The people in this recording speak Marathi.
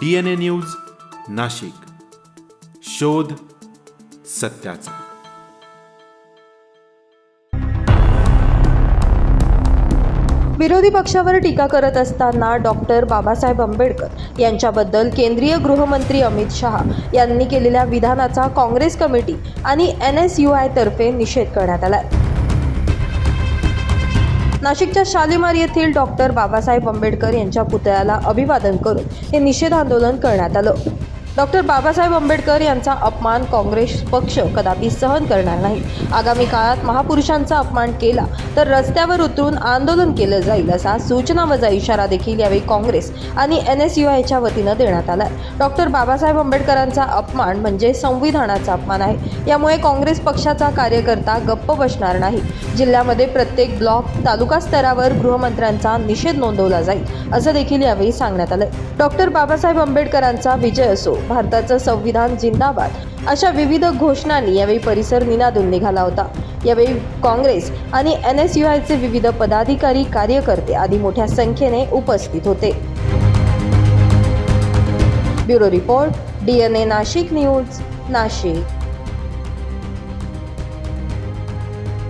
D N A news Nashik. शोध सत्याचा. विरोधी पक्षावर टीका करत असताना डॉक्टर बाबासाहेब आंबेडकर यांच्याबद्दल केंद्रीय गृहमंत्री अमित शहा यांनी केलेल्या विधानाचा काँग्रेस कमिटी आणि एन एस यू आयतर्फे निषेध करण्यात आला नाशिकच्या शालिमार येथील डॉक्टर बाबासाहेब आंबेडकर यांच्या पुतळ्याला अभिवादन करून हे निषेध आंदोलन करण्यात आलं. डॉक्टर बाबासाहेब आंबेडकर यांचा अपमान काँग्रेस पक्ष कदापि सहन करणार नाही. आगामी काळात महापुरुषांचा अपमान केला तर रस्त्यावर उतरून आंदोलन केलं जाईल असा सूचना वजा इशारा देखील यावेळी काँग्रेस आणि एन एस यू आयच्या वतीनं देण्यात आला डॉक्टर बाबासाहेब आंबेडकरांचा अपमान म्हणजे संविधानाचा अपमान आहे. यामुळे काँग्रेस पक्षाचा कार्यकर्ता गप्प बसणार नाही. जिल्ह्यामध्ये प्रत्येक ब्लॉक तालुका स्तरावर गृहमंत्र्यांचा निषेध नोंदवला जाईल असं देखील यावेळी सांगण्यात आलं डॉक्टर बाबासाहेब आंबेडकरांचा विजय असो भारताचं संविधान जिंदाबाद अशा विविध घोषणांनी यावेळी परिसर निनादून निघाला होता. यावेळी काँग्रेस आणि एन एस यू आयचे विविध पदाधिकारी कार्यकर्ते आदी मोठ्या संख्येने उपस्थित होते. Bureau report D N A Nashik news Nashik.